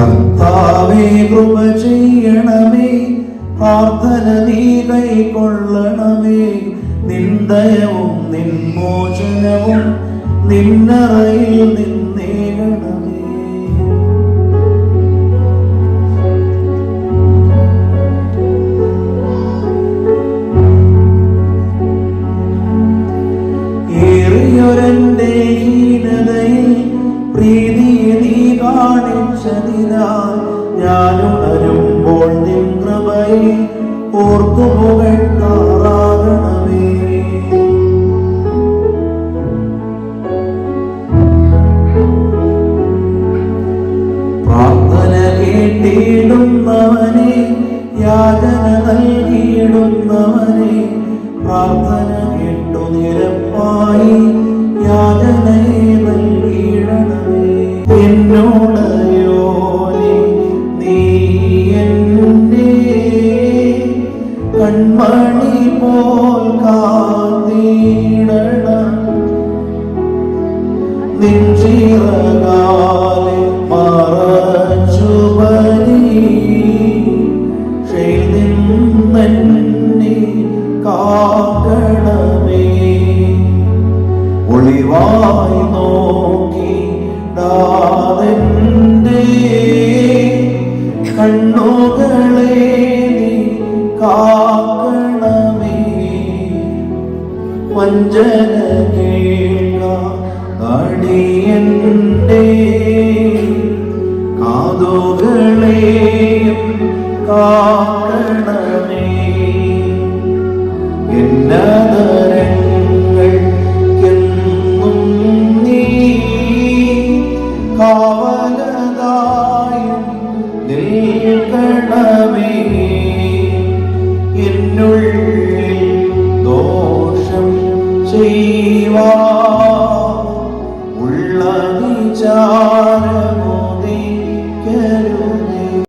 കർത്താവേ കൃപ ചെയ്യണമേ. പ്രാർത്ഥന നീ കൈക്കൊള്ളണമേ. നിന്ദയവും നിന്മോചനവും നിന്നറയിൽ നിന്നേകണമേ. ഏറിയൊരന്റെ ഹീനതയിൽ പ്രീതിയെ നീ കാണിച്ചതിനാൽ ഞാൻ ഉണരുമ്പോൾ നിൻ കൃപയെ ഓർത്തു പുകട്ടാറാകണമേ പ്രാർത്ഥന കേട്ടിടുന്നവനെ യാചന നൽകിയിടുന്നവനെ പ്രാർത്ഥന പോൽ കാത്തിടണം നിൻചിറകാലെ മറച്ചുപരി നിന്നെ കാക്കണമേ. ഒളിവായി നോക്കി ദാതന്റെ വഞ്ചന കേൾക്ക. ഉള്ള വിചാരമോ